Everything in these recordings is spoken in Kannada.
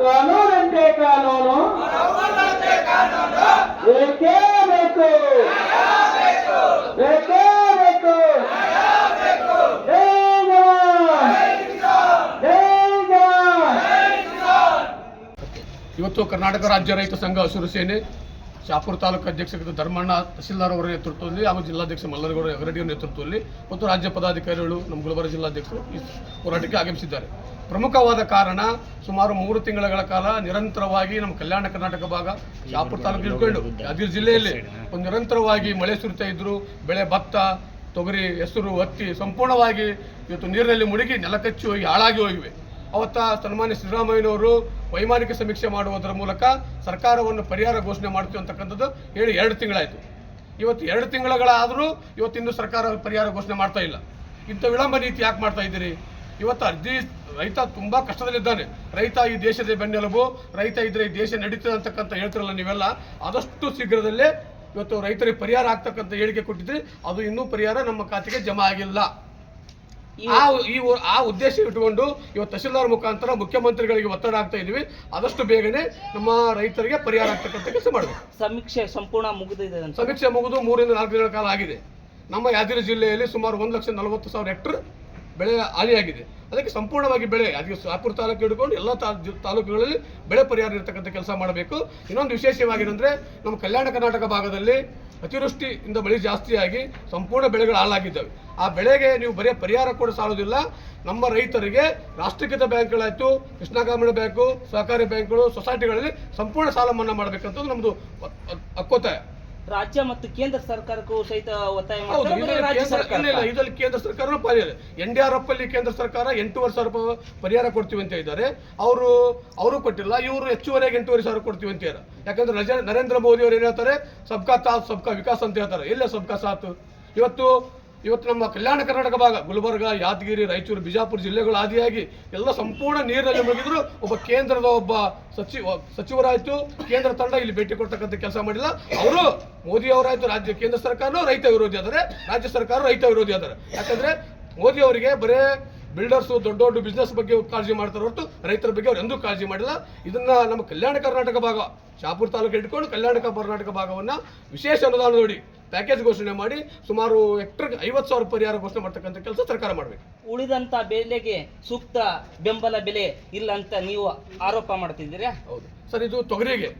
ಕಾನೂನಂತೆ ಕಾನೂನು ಬೇಕೇ? ಬೇಕು ಬೇಕೇ? ಬೇಕು ಇವತ್ತು ಕರ್ನಾಟಕ ರಾಜ್ಯ ರೈತ ಸಂಘ ಹಸಿರು ಸೇನೆ, ಶಾಪುರ ತಾಲೂಕು ಅಧ್ಯಕ್ಷರಾದ ಧರ್ಮಣ್ಣ ತಹಸೀಲ್ದಾರ್ ಅವರ ನೇತೃತ್ವದಲ್ಲಿ ಹಾಗೂ ಜಿಲ್ಲಾಧ್ಯಕ್ಷ ಮಲ್ಲರಗೌಡ ಹೆಗರಡಿಯವರ ನೇತೃತ್ವದಲ್ಲಿ, ಮತ್ತು ರಾಜ್ಯ ಪದಾಧಿಕಾರಿಗಳು ನಮ್ಮ ಗುಲ್ಬರ್ಗ ಜಿಲ್ಲಾಧ್ಯಕ್ಷರು ಈ ಹೋರಾಟಕ್ಕೆ ಆಗಮಿಸಿದ್ದಾರೆ. ಪ್ರಮುಖವಾದ ಕಾರಣ ಸುಮಾರು ಮೂರು ತಿಂಗಳ ಕಾಲ ನಿರಂತರವಾಗಿ ನಮ್ಮ ಕಲ್ಯಾಣ ಕರ್ನಾಟಕ ಭಾಗ ಶಾಪುರ ತಾಲೂಕು ಇಟ್ಕೊಂಡು ಯಾದಗಿರಿ ಜಿಲ್ಲೆಯಲ್ಲಿ ಒಂದು ನಿರಂತರವಾಗಿ ಮಳೆ ಸುರಿತಾ ಇದ್ರು, ಬೆಳೆ ಭತ್ತ, ತೊಗರಿ, ಹೆಸರು, ಹತ್ತಿ ಸಂಪೂರ್ಣವಾಗಿ ಇವತ್ತು ನೀರಿನಲ್ಲಿ ಮುಳುಗಿ ನೆಲಕಚ್ಚಿ ಹೋಗಿ ಹಾಳಾಗಿ ಹೋಗಿವೆ. ಅವತ್ತ ಸನ್ಮಾನ್ಯ ಸಿದ್ದರಾಮಯ್ಯನವರು ವೈಮಾನಿಕ ಸಮೀಕ್ಷೆ ಮಾಡುವುದರ ಮೂಲಕ ಸರ್ಕಾರವನ್ನು ಪರಿಹಾರ ಘೋಷಣೆ ಮಾಡ್ತೀವಿ ಅಂತಕ್ಕಂಥದ್ದು ಹೇಳಿ ಎರಡು ತಿಂಗಳಾಯಿತು. ಇವತ್ತು ಎರಡು ತಿಂಗಳಾದರೂ ಇವತ್ತಿಂದು ಸರ್ಕಾರ ಪರಿಹಾರ ಘೋಷಣೆ ಮಾಡ್ತಾ ಇಲ್ಲ. ಇಂಥ ವಿಳಂಬ ನೀತಿ ಯಾಕೆ ಮಾಡ್ತಾ ಇದ್ದೀರಿ? ಇವತ್ತು ಅರ್ಜಿ ರೈತ ತುಂಬಾ ಕಷ್ಟದಲ್ಲಿದ್ದಾನೆ. ರೈತ ಈ ದೇಶದ ಬೆನ್ನೆಲುಬು ರೈತ ಇದ್ರೆ ಈ ದೇಶ ನಡೀತದೆ ಅಂತಕ್ಕಂಥ ಹೇಳ್ತಿರಲ್ಲ ನೀವೆಲ್ಲ. ಆದಷ್ಟು ಶೀಘ್ರದಲ್ಲೇ ಇವತ್ತು ರೈತರಿಗೆ ಪರಿಹಾರ ಆಗ್ತಕ್ಕಂಥ ಹೇಳಿಕೆ ಕೊಟ್ಟಿದ್ರಿ. ಅದು ಇನ್ನೂ ಪರಿಹಾರ ನಮ್ಮ ಖಾತೆಗೆ ಜಮಾ ಆಗಿಲ್ಲ. ಆ ಈ ಆ ಉದ್ದೇಶ ಇಟ್ಟುಕೊಂಡು ಇವತ್ತು ತಹಶೀಲ್ದಾರ್ ಮುಖಾಂತರ ಮುಖ್ಯಮಂತ್ರಿಗಳಿಗೆ ಒತ್ತಡ ಆಗ್ತಾ ಇದೀವಿ ಆದಷ್ಟು ಬೇಗನೆ ನಮ್ಮ ರೈತರಿಗೆ ಪರಿಹಾರ ಆಗ್ತಕ್ಕಂಥ ಕೆಲಸ ಮಾಡಬೇಕು. ಸಮೀಕ್ಷೆ ಸಂಪೂರ್ಣ ಮುಗಿದಿದೆ ಸಮೀಕ್ಷೆ ಮುಗಿದು ಮೂರಿಂದ ನಾಲ್ಕು ದಿನಗಳ ಕಾಲ ಆಗಿದೆ. ನಮ್ಮ ಯಾದಗಿರಿ ಜಿಲ್ಲೆಯಲ್ಲಿ ಸುಮಾರು ಒಂದು ಲಕ್ಷ ನಲವತ್ತು ಸಾವಿರ ಹೆಕ್ಟರ್ ಬೆಳೆ ಹಾನಿಯಾಗಿದೆ. ಅದಕ್ಕೆ ಸಂಪೂರ್ಣವಾಗಿ ಬೆಳೆ, ಅದಕ್ಕೆ ಸಾಪುರ ತಾಲೂಕು ಹಿಡ್ಕೊಂಡು ಎಲ್ಲ ತಾಲೂಕುಗಳಲ್ಲಿ ಬೆಳೆ ಪರಿಹಾರ ಇರತಕ್ಕಂಥ ಕೆಲಸ ಮಾಡಬೇಕು. ಇನ್ನೊಂದು ವಿಶೇಷವಾಗಿರಂದ್ರೆ ನಮ್ಮ ಕಲ್ಯಾಣ ಕರ್ನಾಟಕ ಭಾಗದಲ್ಲಿ ಅತಿವೃಷ್ಟಿಯಿಂದ ಮಳೆ ಜಾಸ್ತಿಯಾಗಿ ಸಂಪೂರ್ಣ ಬೆಳೆಗಳು ಹಾಳಾಗಿದ್ದಾವೆ. ಆ ಬೆಳೆಗೆ ನೀವು ಬರೀ ಪರಿಹಾರ ಕೂಡ ಸಾಲೋದಿಲ್ಲ ನಮ್ಮ ರೈತರಿಗೆ ರಾಷ್ಟ್ರೀಕೃತ ಬ್ಯಾಂಕ್ಗಳಾಯಿತು, ಕೃಷ್ಣ ಗ್ರಾಮೀಣ ಬ್ಯಾಂಕು, ಸಹಕಾರಿ ಬ್ಯಾಂಕ್ಗಳು, ಸೊಸೈಟಿಗಳಲ್ಲಿ ಸಂಪೂರ್ಣ ಸಾಲ ಮನ್ನಾ ಮಾಡಬೇಕಂತ ನಮ್ಮದು ಹಕ್ಕೊತ್ತಾಯ ರಾಜ್ಯ ಮತ್ತು ಕೇಂದ್ರ ಸರ್ಕಾರಕ್ಕೂ ಸಹಿತ ಒತ್ತಾಯ ಹೌದು ಮಾಡ್ತಾರೆ ಇದರಲ್ಲಿ ರಾಜ್ಯ ಕೇಂದ್ರ- ಸರ್ಕಾರ ಇಲ್ಲ, ಇಲ್ಲ, ಇದರಲ್ಲಿ ಕೇಂದ್ರ ಎನ್ ಡಿ ಆರ್ ಎಫ್ ಅಲ್ಲಿ ಕೇಂದ್ರ ಸರ್ಕಾರ ಎಂಟೂವರೆ ಸಾವಿರ ರೂಪಾಯಿ ಪರಿಹಾರ ಕೊಡ್ತೀವಿ ಅಂತ ಇದ್ದಾರೆ ಅವರು ಅವರು ಕೊಟ್ಟಿಲ್ಲ ಇವರು ಹೆಚ್ಚುವರೆಗೆ ಎಂಟೂವರೆ ಸಾವಿರ ಕೊಡ್ತೀವಿ ಅಂತ ಇದ್ದಾರೆ ಯಾಕಂದ್ರೆ ನಜ- ನರೇಂದ್ರ ಮೋದಿ ಅವರು ಏನು ಹೇಳ್ತಾರೆ? ಸಬ್ಕಾ ಸಾಥ್ ಸಬ್ಕಾ ವಿಕಾಸ್ ಅಂತ ಹೇಳ್ತಾರೆ. ಎಲ್ಲ ಸಬ್ಕಾ ಸಾಥ್. ಇವತ್ತು ಇವತ್ತು ನಮ್ಮ ಕಲ್ಯಾಣ ಕರ್ನಾಟಕ ಭಾಗ, ಗುಲ್ಬರ್ಗ, ಯಾದಗಿರಿ, ರಾಯಚೂರು, ಬಿಜಾಪುರ ಜಿಲ್ಲೆಗಳು ಆದಿಯಾಗಿ ಎಲ್ಲ ಸಂಪೂರ್ಣ ನೀರಿನಲ್ಲಿ ಮುಗಿದ್ರು ಒಬ್ಬ ಕೇಂದ್ರದ ಒಬ್ಬ ಸಚಿವ ಸಚಿವರಾಯಿತು, ಕೇಂದ್ರ ತಂಡ ಇಲ್ಲಿ ಭೇಟಿ ಕೊಡ್ತಕ್ಕಂಥ ಕೆಲಸ ಮಾಡಿಲ್ಲ. ಅವರು ಮೋದಿ ಅವರಾಯ್ತು ರಾಜ್ಯ, ಕೇಂದ್ರ ಸರ್ಕಾರನೂ, ರೈತ ವಿರೋಧಿ ಆದರೆ, ರಾಜ್ಯ ಸರ್ಕಾರ ರೈತ ವಿರೋಧಿ ಆದರೆ. ಯಾಕಂದ್ರೆ ಮೋದಿ ಅವರಿಗೆ ಬರೇ ಬಿಲ್ಡರ್ಸು, ದೊಡ್ಡ ದೊಡ್ಡ ಬಿಸ್ನೆಸ್ ಬಗ್ಗೆ ಕಾಳಜಿ ಮಾಡ್ತಾರೆ ಹೊರತು ರೈತರ ಬಗ್ಗೆ ಅವ್ರು ಎಂದೂ ಕಾಳಜಿ ಮಾಡಿಲ್ಲ. ಇದನ್ನ ನಮ್ಮ ಕಲ್ಯಾಣ ಕರ್ನಾಟಕ ಭಾಗ ಶಾಪುರ ತಾಲೂಕು ಇಟ್ಕೊಂಡು ಕಲ್ಯಾಣ ಕರ್ನಾಟಕ ಭಾಗವನ್ನ ವಿಶೇಷ ಅನುದಾನ ನೋಡಿ ಪ್ಯಾಕೇಜ್ ಘೋಷಣೆ ಮಾಡಿ ಸುಮಾರು ಹೆಕ್ಟರ್ಗೆ ಐವತ್ತು ಸಾವಿರ ಪರಿಹಾರ ಘೋಷಣೆ ಮಾಡ್ತಕ್ಕಂಥ ಕೆಲಸ ಸರ್ಕಾರ ಮಾಡಬೇಕು. ಉಳಿದಂತ ಬೆಲೆಗೆ ಸೂಕ್ತ ಬೆಂಬಲ ಬೆಲೆ ಇಲ್ಲ ಅಂತ ನೀವು ಆರೋಪ ಮಾಡ್ತಿದ್ದೀರಾ? ಹೌದು. ಸರ್ ಇದು ತೊಗರಿಗೆ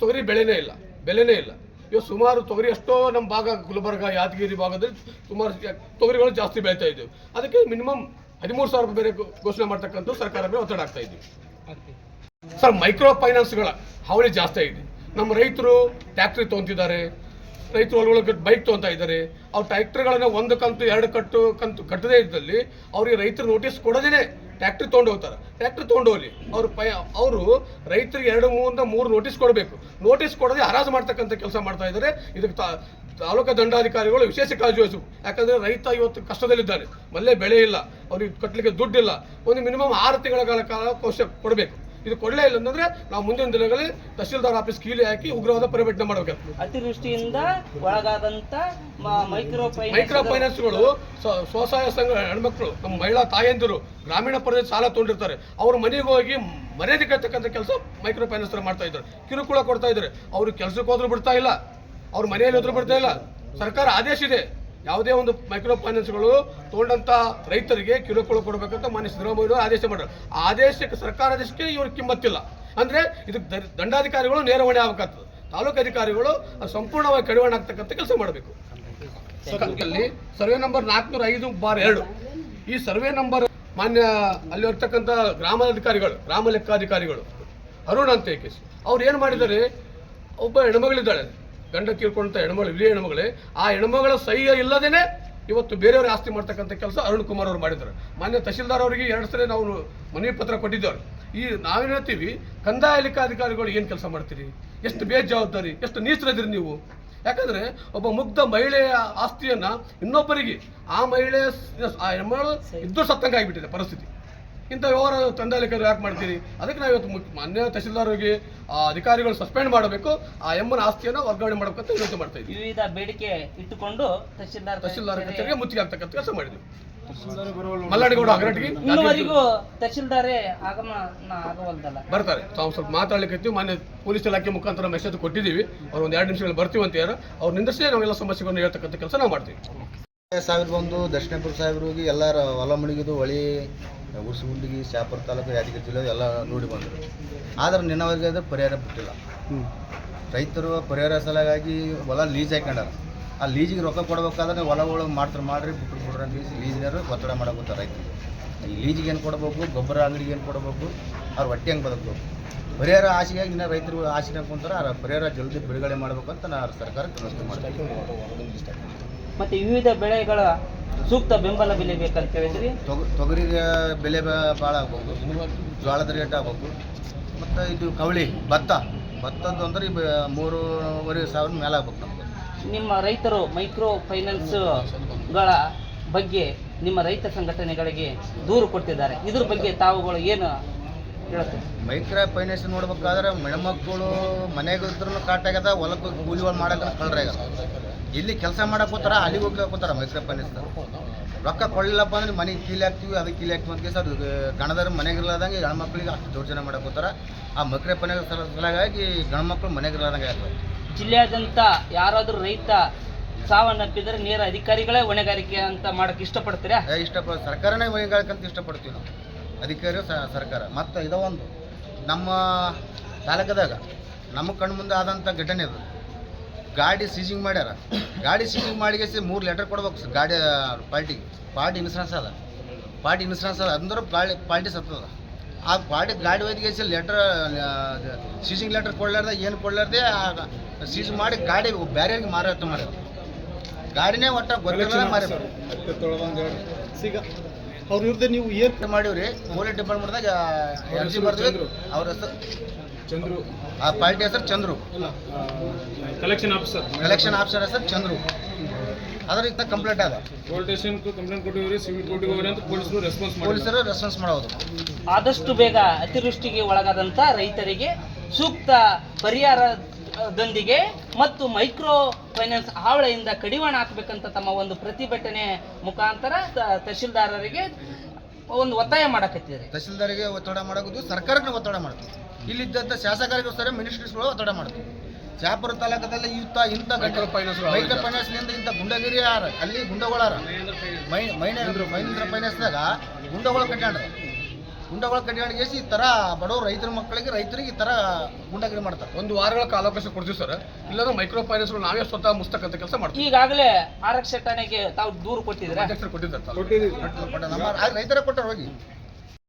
ತೊಗರಿ ಬೆಳೆನೇ ಇಲ್ಲ ಬೆಲೆನೇ ಇಲ್ಲ. ಇವತ್ತು ಸುಮಾರು ತೊಗರಿ ಎಷ್ಟೋ ನಮ್ಮ ಭಾಗ ಗುಲ್ಬರ್ಗ ಯಾದಗಿರಿ ಭಾಗದಲ್ಲಿ ಸುಮಾರು ತೊಗರಿಗಳು ಜಾಸ್ತಿ ಬೆಳೀತಾ ಇದ್ದೀವಿ. ಅದಕ್ಕೆ ಮಿನಿಮಮ್ ಹದಿಮೂರು ಸಾವಿರ ರೂಪಾಯಿ ಬೇರೆ ಘೋಷಣೆ ಮಾಡ್ತಕ್ಕಂಥ ಸರ್ಕಾರ ಮೇಲೆ ಒತ್ತಡ ಆಗ್ತಾ ಇದ್ದೀವಿ. ಸರ್ ಮೈಕ್ರೋ ಫೈನಾನ್ಸ್ಗಳ ಹಾವಳಿ ಜಾಸ್ತಿ ಆಗಿದೆ. ನಮ್ಮ ರೈತರು ಟ್ಯಾಕ್ಟ್ರಿ ತೊಗೊಂತಿದ್ದಾರೆ ರೈತರು ಒಳಗೊಳಗೆ ಬೈಕ್ ತೊಗೊತಾ ಇದ್ದಾರೆ. ಅವ್ರು ಟ್ರ್ಯಾಕ್ಟರ್ಗಳನ್ನ ಒಂದು ಕಂತು, ಎರಡು ಕಟ್ಟು ಕಂತು ಕಟ್ಟದೇ ಇದ್ದಲ್ಲಿ ಅವ್ರಿಗೆ ರೈತರು ನೋಟಿಸ್ ಕೊಡದೇನೆ. ಟ್ರ್ಯಾಕ್ಟ್ರಿ ತೊಗೊಂಡು ಹೋಗ್ತಾರೆ. ಹೋಗ್ಲಿ. ಅವ್ರು ಪಯ ಅವರು ರೈತರಿಗೆ ಎರಡು ಮೂರಿಂದ ಮೂರು ನೋಟಿಸ್ ಕೊಡಬೇಕು. ನೋಟಿಸ್ ಕೊಡದೆ ಹರಾಜು ಮಾಡ್ತಕ್ಕಂಥ ಕೆಲಸ ಮಾಡ್ತಾ ಇದ್ದಾರೆ. ಇದಕ್ಕೆ ತಾ ತಾಲೂಕು ದಂಡಾಧಿಕಾರಿಗಳು ವಿಶೇಷ ಕಾಳಜಿ ವಹಿಸಬೇಕು ಯಾಕಂದ್ರೆ ರೈತ ಇವತ್ತು ಕಷ್ಟದಲ್ಲಿದ್ದಾರೆ ಮಲ್ಲೆ ಬೆಳೆ ಇಲ್ಲ. ಅವ್ರಿಗೆ ಕಟ್ಟಲಿಕ್ಕೆ ದುಡ್ಡಿಲ್ಲ. ಒಂದು ಮಿನಿಮಮ್ ಆರು ತಿಂಗಳ ಕಾಲ ಕೋಶ ಕೊಡಬೇಕು. ಇದು ಕೊಡಲೇ ಇಲ್ಲ ಅಂತಂದ್ರೆ ನಾವು ಮುಂದಿನ ದಿನಗಳಲ್ಲಿ ತಹಸೀಲ್ದಾರ್ ಆಫೀಸ್ ಕೀಲಿ ಹಾಕಿ ಉಗ್ರವಾದ ಪರಿಭಟನೆ ಮಾಡಬೇಕಾಗ್ತದೆ. ಅತಿವೃಷ್ಟಿಯಿಂದ ಒಳಗಾದಂತ ಮೈಕ್ರೋ ಮೈಕ್ರೋ ಫೈನಾನ್ಸ್ ಫೈನಾನ್ಸ್ಗಳು ಸ್ವ- ಸ್ವಸಹಾಯ ಸಂಘ ಹೆಣ್ಮಕ್ಳು ನಮ್ಮ ಮಹಿಳಾ ತಾಯಂದಿರು ಗ್ರಾಮೀಣ ಪ್ರದೇಶ ಸಾಲ ತೊಗೊಂಡಿರ್ತಾರೆ. ಅವ್ರ ಮನೆಗೆ ಹೋಗಿ ಮರ್ಯಾದೆ ಕಟ್ಟತಕ್ಕಂಥ ಕೆಲಸ ಮೈಕ್ರೋ ಫೈನಾನ್ಸ್ ಮಾಡ್ತಾ ಇದ್ದಾರೆ. ಕಿರುಕುಳ ಕೊಡ್ತಾ ಇದ್ದಾರೆ. ಅವ್ರು ಕೆಲಸಕ್ಕೆ ಹೋದ್ರು ಬಿಡ್ತಾ ಇಲ್ಲ. ಅವ್ರ ಮನೆಯಲ್ಲಿ ಹೋದ್ರು ಬಿಡ್ತಾ ಇಲ್ಲ. ಸರ್ಕಾರ ಆದೇಶ ಇದೆ. ಯಾವುದೇ ಒಂದು ಮೈಕ್ರೋ ಫೈನಾನ್ಸ್ಗಳು ತಗೊಂಡಂತ ರೈತರಿಗೆ ಕಿರುಕುಳ ಕೊಡಬೇಕಂತ ಮಾನ್ಯ ಸಿದ್ದರಾಮಯ್ಯ ಆದೇಶ ಮಾಡಿದ್ರು. ಆದೇಶಕ್ಕೆ ಸರ್ಕಾರ ಆದೇಶಕ್ಕೆ ಇವರು ಕಿಮ್ಮತ್ತಿಲ್ಲ. ಅಂದ್ರೆ ಇದಕ್ಕೆ ದಂಡಾಧಿಕಾರಿಗಳು ನೇರ ಹೊಣೆ ಆಗ್ಬೇಕಾಗ್ತದೆ. ತಾಲೂಕು ಅಧಿಕಾರಿಗಳು ಸಂಪೂರ್ಣವಾಗಿ ಕಡಿವಾಣ ಆಗ್ತಕ್ಕಂಥ ಕೆಲಸ ಮಾಡಬೇಕು. ಸರ್ವೆ ನಂಬರ್ ನಾಲ್ಕುನೂರ ಐದು ಬಾರ್ ಎರಡು. ಈ ಸರ್ವೆ ನಂಬರ್ ಮಾನ್ಯ ಅಲ್ಲಿ ಇರ್ತಕ್ಕಂಥ ಗ್ರಾಮಾಧಿಕಾರಿಗಳು, ಗ್ರಾಮ ಲೆಕ್ಕಾಧಿಕಾರಿಗಳು ಅರುಣ್ ಅಂತ ಏಕೆಸಿ ಅವ್ರು ಏನು ಮಾಡಿದ್ದಾರೆ? ಒಬ್ಬ ಹೆಣ್ಮಗಳಿದ್ದಾಳೆ. ಗಂಡ ತೀರ್ಕೊಂಡಂಥ ಹೆಣ್ಮಗಳು ಇಲ್ಲಿಯ ಹೆಣ್ಮಗಳೇ, ಆ ಹೆಣ್ಮಗಳ ಸಹ್ಯ ಇಲ್ಲದೇನೆ ಇವತ್ತು ಬೇರೆಯವ್ರ ಆಸ್ತಿ ಮಾಡ್ತಕ್ಕಂಥ ಕೆಲಸ ಅರುಣ್ ಕುಮಾರ್ ಅವರು ಮಾಡಿದ್ದಾರೆ. ಮಾನ್ಯ ತಹಶೀಲ್ದಾರ್ ಅವರಿಗೆ ಎರಡು ಸಲ ನಾವು ಮನವಿ ಪತ್ರ ಕೊಟ್ಟಿದ್ದೇವೆ. ಈ ನಾವೇನು ಹೇಳ್ತೀವಿ, ಕಂದಾಯ ಲೆಕ್ಕಾಧಿಕಾರಿಗಳು ಏನು ಕೆಲಸ ಮಾಡ್ತೀರಿ? ಎಷ್ಟು ಬೇಜವಾಬ್ದಾರಿ, ಎಷ್ಟು ನೀಚರದಿರಿ ನೀವು? ಯಾಕಂದ್ರೆ ಒಬ್ಬ ಮುಗ್ಧ ಮಹಿಳೆಯ ಆಸ್ತಿಯನ್ನ ಇನ್ನೊಬ್ಬರಿಗೆ, ಆ ಮಹಿಳೆ, ಆ ಹೆಣ್ಣು ಇದ್ದು ಸತ್ತಂಗಾಗಿಬಿಟ್ಟಿದೆ ಪರಿಸ್ಥಿತಿ. ಇಂಥ ವ್ಯವಹಾರ ತಂದೆ ಲೆಕ್ಕರು ಯಾಕೆ ಮಾಡ್ತೀರಿ? ಅದಕ್ಕೆ ನಾವು ಇವತ್ತು ಮಾನ್ಯ ತಹಸೀಲ್ದಾರ್ಗೆ ಆ ಅಧಿಕಾರಿಗಳು ಸಸ್ಪೆಂಡ್ ಮಾಡಬೇಕು. ಆ ಎಮ್ಮನ ಆಸ್ತಿಯನ್ನು ವರ್ಗಾವಣೆ ಮಾಡಬೇಕಂತ ಯೋಚನೆ ಮಾಡ್ತಾ ಇದ್ದೀವಿ. ವಿವಿಧ ಬೇಡಿಕೆ ಇಟ್ಟುಕೊಂಡು ತಹಶೀಲ್ದಾರ್ ತಹಶೀಲ್ದಾರ್ ಕಚೇರಿಗೆ ಮುತ್ತಿಗೆ ಆಗ್ತಕ್ಕಂಥ ಕೆಲಸ ಮಾಡಿದ್ವಿ ಮಲ್ಲಾಡಿಗೌಡ ಅಗರಟಿಗೆ ಇನ್ನುವರೆಗೂ ತಹಶೀಲ್ದಾರೇ ಆಗಮನ ಆಗವಲ್ದಲ್ಲ. ಬರ್ತಾರೆ. ತಾವು ಸ್ವಲ್ಪ ಮಾತಾಡ್ಲಿಕ್ಕೆ ಮಾನ್ಯ ಪೊಲೀಸ್ ಇಲಾಖೆ ಮುಖಾಂತರ ಮೆಸೇಜ್ ಕೊಟ್ಟಿದ್ದೀವಿ. ಅವ್ರು ಒಂದು ಎರಡು ನಿಮಿಷಗಳು ಬರ್ತೀವಿ ಅಂತ ಯಾರು. ಅವ್ರ ನಿಂದಿಸೇ ನಾವೆಲ್ಲ ಸಮಸ್ಯೆಗಳನ್ನ ಹೇಳ್ತಕ್ಕಂಥ ಕೆಲಸ ನಾವು ಮಾಡ್ತೀವಿ. ಸಾವಿರದ ಒಂದು ದಕ್ಷಿಣಪುರ ಸಾಹೇಬ್ರಿಗೆ ಎಲ್ಲರ ಹೊಲ ಮುಳುಗಿದು ಹೊಳಿ ಉರ್ಸುಗುಂಡಿಗೆ ಶಾಪುರ ತಾಲೂಕು ಯಾದಗಿರಿ ಜಿಲ್ಲೆ ಎಲ್ಲ ನೋಡಿ ಬಂದರು. ಆದರೆ ನಿನ್ನವರೆಗೆ ಅದು ಪರಿಹಾರ ಬಿಟ್ಟಿಲ್ಲ. ರೈತರು ಪರಿಹಾರ ಸಲುವಾಗಿ ಹೊಲ ಲೀಸ್ ಹಾಕೊಂಡಾರ ಆ ಲೀಜಿಗೆ ರೊಕ್ಕ ಕೊಡ್ಬೇಕಾದ್ರೆ ಹೊಲಗಳು ಮಾಡ್ತಾರೆ ಮಾಡ್ರಿ ಬಿಟ್ರು ಬಿಡ್ರಿ ಅಂತ ಲೀಸ್ನವರು ಒತ್ತಡ ಮಾಡಬೇಕಂತ ರೈತರು. ಈ ಲೀಜಿಗೆ ಏನು ಕೊಡಬೇಕು? ಗೊಬ್ಬರ ಅಂಗಡಿಗೆ ಏನು ಕೊಡಬೇಕು? ಅವ್ರ ಹೊಟ್ಟೆ ಹೆಂಗೆ ಬದುಕಬೇಕು? ಪರಿಹಾರ ಆಸೆಗಾಗಿ ಇನ್ನ ರೈತರು ಆಸೆ ಹಾಕೊಂತಾರೆ ಆ ಪರಿಹಾರ ಜಲ್ದಿ ಬಿಡುಗಡೆ ಮಾಡ್ಬೇಕಂತ ನಾನು ಸರ್ಕಾರಕ್ಕೆ ವಿನಂತಿ ಮಾಡ್ತೀನಿ. ಮತ್ತೆ ವಿವಿಧ ಬೆಳೆಗಳ ಸೂಕ್ತ ಬೆಂಬಲ ಬೆಲೆ ಬೇಕಂತ ಹೇಳಿದ್ರಿ? ತೊಗ ತೊಗರಿಗೆ ಬೆಲೆ ಭಾಳ ಆಗ್ಬೇಕು ಜೋಳದ ರೇಟ್ ಆಗ್ಬೇಕು ಮತ್ತು ಇದು ಕವಳಿ ಭತ್ತ. ಭತ್ತದ್ದು ಅಂದ್ರೆ ಮೂರುವರೆ ಸಾವಿರ ಮೇಲೆ ಆಗ್ಬೇಕು ನಮ್ಗೆ. ನಿಮ್ಮ ರೈತರು ಮೈಕ್ರೋ ಫೈನಾನ್ಸ್ಗಳ ಬಗ್ಗೆ ನಿಮ್ಮ ರೈತ ಸಂಘಟನೆಗಳಿಗೆ ದೂರು ಕೊಟ್ಟಿದ್ದಾರೆ ಇದ್ರ ಬಗ್ಗೆ ತಾವುಗಳು ಏನು ಹೇಳ್ತೀರಿ ಮೈಕ್ರೋ ಫೈನಾನ್ಸ್ ನೋಡ್ಬೇಕಾದ್ರೆ ಹೆಣ್ಮಕ್ಳು ಮನೆಗೆ ಇದ್ರೂ ಕಾಟಾಗ್ಯದ ಹೊಲಕ್ಕೆ ಕೂಲಿಗಳು ಮಾಡಕ್ಕೆ ಕಳ್ರಾಗ್ಯದ ಇಲ್ಲಿ ಕೆಲಸ ಮಾಡಕ್ಕೆ ಹೋಗ್ತಾರ? ಅಲ್ಲಿಗೆ ಹೋಗಿ ಹೋಗ್ತಾರ ಮೈಕ್ರೋ ಫೈನಾನ್ಸ್ ರೊಕ್ಕ ಕೊಡಲಿಲ್ಲಪ್ಪ ಅಂದ್ರೆ ಮನೆಗೆ ಕೀಲಿ ಹಾಕ್ತೀವಿ ಅದಕ್ಕೆ ಕೀಲಿ ಹಾಕ್ತೀವಿ ಅಂತ ಕೇಸ್ ಅದು ಗಣದರ ಮನೆಗೆ ಇರ್ಲಾರ್ದಂಗೆ ಮಕ್ಕಳಿಗೆ ಅಷ್ಟು ದೌರ್ಜನ್ಯ ಮಾಡಕ್ಕೆ ಹೋಗ್ತಾರ? ಆ ಮೈಕ್ರೋ ಫೈನಾನ್ಸ್ ಸಲುವಾಗಿ ಗಂಡ್ಮಕ್ಳು ಮನೆಗೆ ಇರ್ಲಾರ್ದಂಗೆ ಆಗ್ತದೆ ಜಿಲ್ಲೆಯಾದ್ಯಂತ ಯಾರಾದರೂ ರೈತ ಸಾವನ್ನಪ್ಪಿದರೆ ನೇರ ಅಧಿಕಾರಿಗಳೇ ಹೊಣೆಗಾರಿಕೆ ಅಂತ ಮಾಡಕ್ಕೆ ಇಷ್ಟಪಡ್ತೀರಾ? ಇಷ್ಟಪಡ ಸರ್ಕಾರನೇ ಹೊಣೆಗಾರಿಕೆ ಅಂತ ಇಷ್ಟಪಡ್ತೀವಿ ನಾವು. ಅಧಿಕಾರಿ ಸರ್ಕಾರ. ಮತ್ತು ಇದೊಂದು ನಮ್ಮ ತಾಲೂಕದಾಗ ನಮ್ಮ ಕಣ್ಮುಂದೆ ಆದಂಥ ಘಟನೆ ಇದು ಗಾಡಿ ಸೀಜಿಂಗ್ ಮಾಡ್ಯಾರ. ಗಾಡಿ ಸೀಜಿಂಗ್ ಮಾಡಿಗೆ ಮೂರು ಲೆಟರ್ ಕೊಡ್ಬೇಕು ಸರ್ ಗಾಡಿ ಪಾರ್ಟಿ ಪಾರ್ಟಿ ಇನ್ಸೂರೆನ್ಸ್ ಅದ. ಪಾರ್ಟಿ ಇನ್ಸೂರೆನ್ಸ್ ಅದ. ಅಂದ್ರೆ ಪಾರ್ಟಿ ಪಾರ್ಟಿ ಸತ್ತದ. ಆ ಪಾರ್ಟಿ ಗಾಡಿ ಒಯ್ದಿಗೆ ಲೆಟರ್ ಸೀಜಿಂಗ್ ಲೆಟರ್ ಕೊಡ್ಲಾರ್ದೆ ಏನು ಕೊಡ್ಲಾರ್ದೆ ಸೀಜ್ ಮಾಡಿ ಗಾಡಿ ಬೇರೆಯವ್ರಿಗೆ ಮಾರಾಟ ಮಾಡ್ಯಾರ. ಗಾಡಿನೇ ಒಟ್ಟ ಗೊತ್ತಿಲ್ಲ ಮಾರಿ ಈಗ ಅವ್ರ ವಿರುದ್ಧ ನೀವು ಏನ್ ಏನು ರೀ ಪೊಲೀಸ್ ಡಿಪಾರ್ಟ್ಮೆಂಟ್ದಾಗ ಎಲ್ ಸಿ ಬರ್ತೀವಿ ಅವ್ರ ಹೆಸರು ಚಂದ್ರು. ಆ ಪಾರ್ಟಿ ಹೆಸರು Chandru. Collection officer collection officer ಹೆಸರು ಚಂದ್ರು. ಅದ್ರ ಇತ್ತ ಕಂಪ್ಲೇಂಟ್ ಅದ ಪೊಲೀಸ್ ಸ್ಟೇಷನ್ ಕಂಪ್ಲೇಂಟ್ ಕೊಟ್ಟಿವ್ರಿ ಸಿವಿಲ್ ಅಂತ ಪೊಲೀಸರು ರೆಸ್ಪಾನ್ಸ್ ಮಾಡಿ ಪೊಲೀಸರು ರೆಸ್ಪಾನ್ಸ್ ಮಾಡೋದು. ಆದಷ್ಟು ಬೇಗ ಅತಿವೃಷ್ಟಿಗೆ ಒಳಗಾದಂಥ ರೈತರಿಗೆ ಸೂಕ್ತ ಪರಿಹಾರದೊಂದಿಗೆ ಮತ್ತು ಮೈಕ್ರೋ ಫೈನಾನ್ಸ್ ಹಾವಳಿಯಿಂದ ಕಡಿವಾಣ ಹಾಕಬೇಕಂತ ತಮ್ಮ ಒಂದು ಪ್ರತಿಭಟನೆ ಮುಖಾಂತರ ತ- ತಹಶೀಲ್ದಾರರಿಗೆ ಒಂದು ಒತ್ತಾಯ ಮಾಡಕತ್ತಿದ್ದಾರೆ. ತಹಶೀಲ್ದಾರಿಗೆ ಒತ್ತಡ ಮಾಡೋದು ಸರ್ಕಾರಕ್ಕೆ ಒತ್ತಡ ಮಾಡ್ತೀವಿ ಇಲ್ಲಿದ್ದಂಥ ಶಾಸಕರಿಗೋಸ್ಕರ ಮಿನಿಸ್ಟ್ರೀಸ್ಗಳು ಒತ್ತಡ ಮಾಡ್ತೀವಿ ಶಾಪುರ ತಾಲೂಕದಲ್ಲಿ ಇಂಥ ಇಂಥ ಮೈಕ್ರೋ ಫೈನಾನ್ಸ್ಗಳು ಮೈಕ್ರೋ ಫೈನಾನ್ಸ್ನಿಂದ ಇಂಥ ಗುಂಡಗಿರಿ ಯಾರ? ಅಲ್ಲಿ ಗುಂಡಗಳಾರ. ಮೈ ಮೈನೇಂದ್ರ ಮಹೇಂದ್ರ ಫೈನಾನ್ಸ್ದಾಗ ಗುಂಡಗಳು ಕಟ್ಟಾಡ್ರಿ ಗುಂಡಗಳ ಕಟ್ಟಾಡಿಗೆ ಈ ಥರ ಬಡವರು ರೈತರ ಮಕ್ಕಳಿಗೆ ರೈತರಿಗೆ ಈ ಥರ ಗುಂಡಗಿರಿ ಮಾಡ್ತಾರೆ. ಒಂದು ವಾರಗಳ ಕಾಲಾವಕಾಶ ಕೊಡ್ತೀವಿ ಸರ್. ಇಲ್ಲಾಂದ್ರೆ ಮೈಕ್ರೋ ಫೈನಾನ್ಸ್ಗಳು ನಾವೇ ಸ್ವತಃ ಮುಸ್ತಕ್ಕಂಥ ಕೆಲಸ ಮಾಡ್ತೀವಿ. ಈಗಾಗಲೇ ಆರಕ್ಷ ಠಾಣೆಗೆ ತಾವು ದೂರು ಕೊಟ್ಟಿದ್ರೆ? ಕೊಟ್ಟಿದ್ದಾರೆ ರೈತರ ಕೊಟ್ಟರು ಹೋಗಿ.